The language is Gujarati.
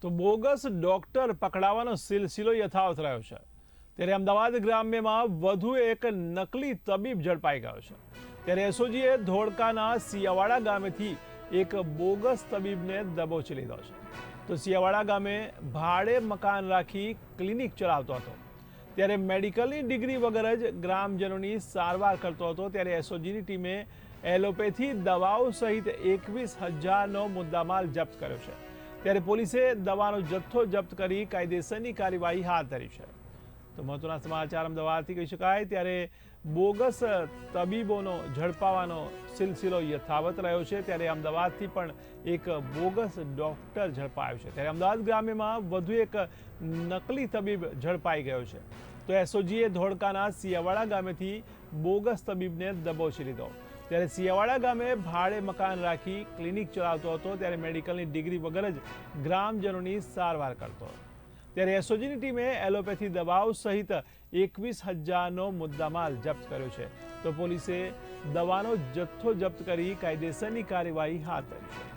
તો બોગસ ડોક્ટર પકડાવાનો સિલસિલો યથાવત રહ્યો છે. ત્યારે અમદાવાદ ગ્રામ્યમાં વધુ એક નકલી તબીબ ઝડપાઈ ગયો છે. ત્યારે એસઓજીએ ધોળકાના સિયાવાડા ગામેથી એક બોગસ તબીબને દબોચી લીધો છે. તો સિયાવાડા ગામે ભાડે મકાન રાખી ક્લિનિક ચલાવતો હતો. ત્યારે મેડિકલની ડિગ્રી વગર જ ગ્રામજનોની સારવાર કરતો હતો. ત્યારે એસઓજીની ટીમે એલોપેથી દવાઓ સહિત એકવીસ હજારનો મુદ્દામાલ જપ્ત કર્યો છે. ત્યારે પોલીસે દવાનો જથ્થો જપ્ત કરી કાયદેસરની કાર્યવાહી હાથ ધરી છે. તો મહત્વના સમાચાર અમદાવાદથી કહી શકાય, ત્યારે બોગસ તબીબોનો ઝડપાવાનો સિલસિલો યથાવત રહ્યો છે, ત્યારે અમદાવાદથી પણ એક બોગસ ડોક્ટર ઝડપાયો છે. ત્યારે અમદાવાદ ગ્રામ્યમાં વધુ એક નકલી તબીબ ઝડપાઈ ગયો છે. તો એસઓજીએ ધોળકાના સિયાવાડા ગામેથી બોગસ તબીબને દબોચી લીધો. ત્યારે સિયાવાડા ગામે ભાડે મકાન રાખી ક્લિનિક ચલાવતો હતો, ત્યારે મેડિકલની ડિગ્રી વગર જ ગ્રામજનોની સારવાર કરતો. ત્યારે એસઓજીની ટીમે એલોપેથી દવાઓ સહિત એકવીસ હજારનો મુદ્દામાલ જપ્ત કર્યો છે. તો પોલીસે દવાનો જથ્થો જપ્ત કરી કાયદેસરની કાર્યવાહી હાથ ધરી છે.